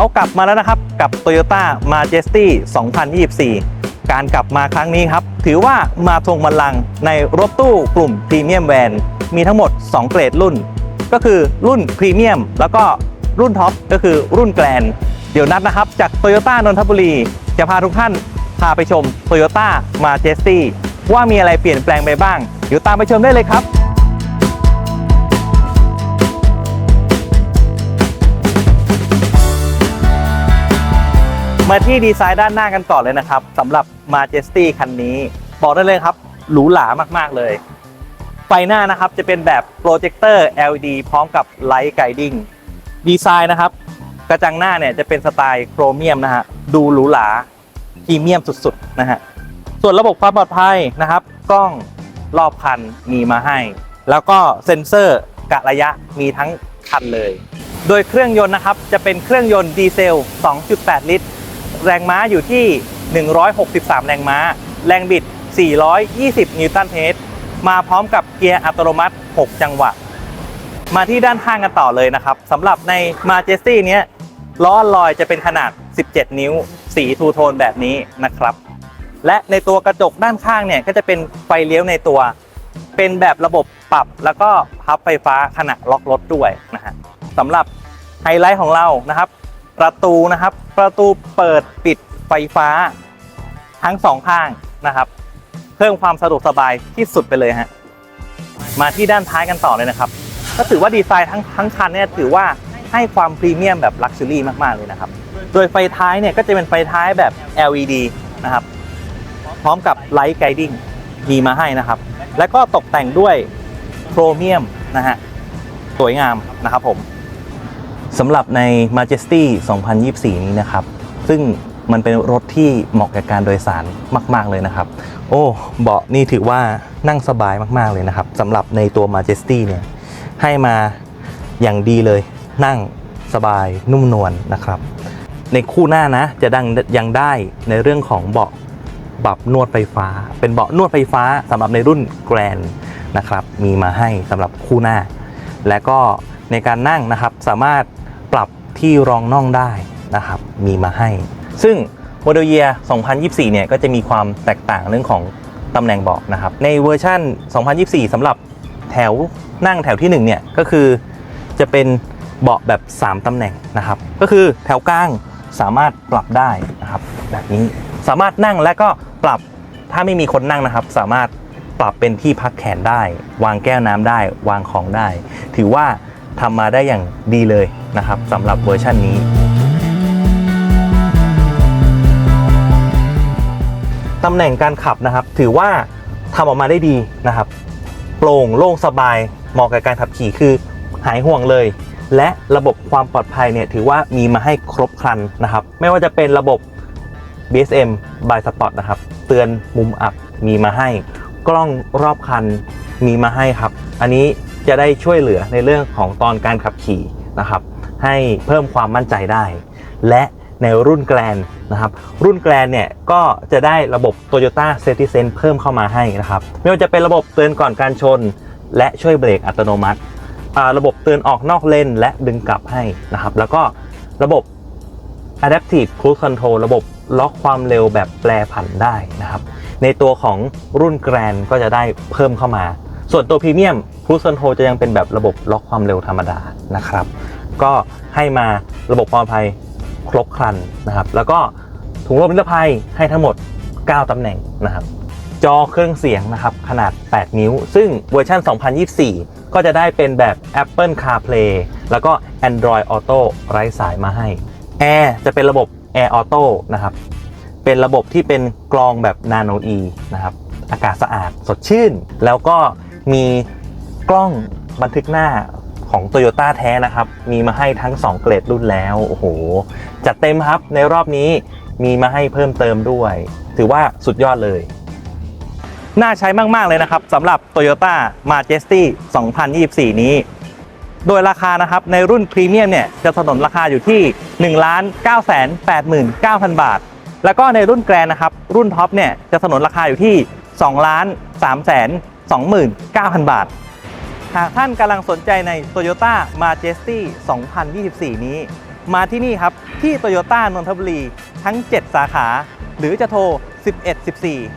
เขากลับมาแล้วนะครับกับ Toyota Majesty 2024 การกลับมาครั้งนี้ครับ ถือว่ามาทวงบัลลังก์ในรถตู้กลุ่มพรีเมียมแวนมีทั้งหมด 2 เกรดรุ่น ก็คือรุ่นพรีเมียมแล้วก็รุ่นท็อปก็คือรุ่นแกรนเดี๋ยวนัดนะครับ จาก Toyota นนทบุรี จะพาทุกท่านพาไปชม Toyota Majesty ว่ามีอะไรเปลี่ยนแปลงไปบ้าง เดี๋ยวตามไปชมได้เลยครับ มาที่ดีไซน์ด้านหน้ากันก่อนเลยนะครับสำหรับ Majesty คันนี้ บอกได้เลยครับหรูหรามากๆเลย ไฟหน้านะครับจะเป็นแบบโปรเจคเตอร์ LED พร้อมกับไลท์ไกดิ้งดีไซน์นะครับ กระจังหน้าเนี่ยจะเป็นสไตล์โครเมียมนะฮะดูหรูหราพรีเมียมสุดๆนะฮะส่วนระบบความปลอดภัยนะครับ กล้องรอบคันมีมาให้ แล้วก็เซ็นเซอร์กะระยะมีทั้งคันเลย โดยเครื่องยนต์นะครับจะเป็นเครื่องยนต์ดีเซล 2.8 ลิตร แรงม้าอยู่ที่ 163 แรงม้า แรงบิด 420 นิวตันเมตร มาพร้อมกับเกียร์อัตโนมัติ 6 จังหวะ มาที่ด้านข้างกันต่อเลยนะครับสำหรับใน Majesty เนี้ยล้อลอยจะเป็นขนาด 17 นิ้ว สีทูโทนแบบนี้นะครับ และในตัวกระจกด้านข้างเนี่ยก็จะเป็นไฟเลี้ยวในตัว เป็นแบบระบบปรับแล้วก็พับไฟฟ้าขณะล็อกรถด้วยนะฮะสำหรับไฮไลท์ของเรานะครับ ประตูนะครับ ประตูเปิดปิดไฟฟ้าทั้งสองข้างนะครับ เพิ่มความสะดวกสบายที่สุดไปเลยฮะมาที่ด้านท้ายกันต่อเลยนะครับ ก็ถือว่าดีไซน์ทั้งทั้งคันเนี่ยถือว่าให้ความพรีเมียมแบบลักชัวรี่มาก ๆ เลยนะครับ โดยไฟท้ายเนี่ยก็จะเป็นไฟท้ายแบบ LED นะครับ พร้อมกับไลท์ไกดิ้งมีมาให้นะครับ แล้วก็ตกแต่งด้วยโครเมียมนะฮะ สวยงามนะครับผม สำหรับใน Majesty 2024 นี้นะครับ ซึ่งมันเป็นรถที่เหมาะกับการโดยสารมาก ๆ เลยนะครับ โอ้เบาะนี่ถือว่านั่งสบายมาก ๆ เลยนะครับสำหรับในตัว Majesty เนี่ยให้มาอย่างดีเลย นั่งสบายนุ่มนวลนะครับ ในคู่หน้านะจะดังยังได้ในเรื่องของเบาะปรับนวดไฟฟ้า เป็นเบาะนวดไฟฟ้าสำหรับในรุ่นแกรนนะครับ มีมาให้สำหรับคู่หน้า และก็ในการนั่งนะครับสามารถ ที่รองน่องได้นะครับมีมาให้ ซึ่งโมเดลเยีย2024 เนี่ยก็จะมีความแตกต่างเรื่องของตำแหน่งเบาะนะครับ ในเวอร์ชัน2024 สำหรับแถวนั่งแถวที่ 1 เนี่ยก็คือจะเป็นเบาะแบบ 3 ตำแหน่งนะครับ ก็คือแถวกลางสามารถปรับได้นะครับแบบนี้สามารถนั่งและก็ปรับถ้าไม่มีคนนั่งนะครับ สามารถปรับเป็นที่พักแขนได้ วางแก้วน้ำได้ วางของได้ ถือว่า ทำมาได้อย่างดีเลยนะครับสำหรับเวอร์ชันนี้ ตำแหน่งการขับนะครับ ถือว่าทำออกมาได้ดีนะครับ โปร่งโล่งสบายเหมาะกับการขับขี่คือหายห่วงเลย และระบบความปลอดภัยเนี่ยถือว่ามีมาให้ครบครันนะครับ ไม่ว่าจะเป็นระบบ BSM by Spot นะครับ เตือนมุมอับมีมาให้ กล้องรอบคันมีมาให้ครับ อันนี้ จะได้ช่วยเหลือในเรื่องของตอนการขับขี่นะครับ ให้เพิ่มความมั่นใจได้ และในรุ่นแกรนนะครับรุ่นแกรนเนี่ยก็จะได้ระบบ Toyota Safety Sense เพิ่มเข้ามาให้นะครับไม่ว่าจะเป็นระบบเตือนก่อนการชน และช่วยเบรกอัตโนมัติ ระบบเตือนออกนอกเลนและดึงกลับให้นะครับแล้วก็ระบบ Adaptive Cruise Control ระบบล็อกความเร็วแบบแปรผันได้นะครับในตัวของรุ่นแกรนก็จะได้เพิ่มเข้ามา ส่วนตัวพรีเมียม Cruise Control จะยังเป็นแบบระบบล็อกความเร็วธรรมดานะครับ ก็ให้มาระบบความปลอดภัยครบครันนะครับ แล้วก็ถุงลมนิรภัยให้ทั้งหมด 9 ตำแหน่งนะครับ จอเครื่องเสียงนะครับ ขนาด 8 นิ้ว ซึ่งเวอร์ชัน 2024 ก็จะได้เป็นแบบ Apple CarPlay แล้วก็ Android Auto ไร้สายมาให้ แอร์จะเป็นระบบ Air Auto นะครับ เป็นระบบที่เป็นกรองแบบ Nano E นะครับ อากาศสะอาดสดชื่น แล้วก็ มีกล้องบันทึกหน้าของ Toyota แท้นะครับ มีมาให้ทั้ง 2 เกรดรุ่นแล้ว โอ้โห จัดเต็มครับในรอบนี้มีมาให้เพิ่มเติมด้วย ถือว่าสุดยอดเลย น่าใช้มาก ๆ เลยนะครับสำหรับ Toyota Majesty 2024 นี้ โดยราคานะครับในรุ่นพรีเมียมเนี่ย จะสนนราคาอยู่ที่ 1 9 8 9 0 0 0 บาท แล้วก็ในรุ่นแกรนนะครับ รุ่นท็อปเนี่ยจะสนนราคาอยู่ที่ 2 3 2 9 0 20,900 บาท หากท่านกำลังสนใจใน Toyota Majesty 2024 นี้ มาที่นี่ครับ ที่โตโยต้านนทบุรีทั้ง 7 สาขา หรือจะโทร 11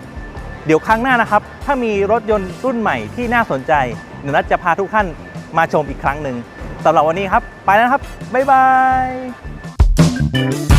14 เดี๋ยวครั้งหน้านะครับ ถ้ามีรถยนต์รุ่นใหม่ที่น่าสนใจเดี๋ยวนัทจะพาทุกท่านมาชมอีกครั้งหนึ่งสำหรับวันนี้ครับ ไปแล้วครับ บ๊ายบาย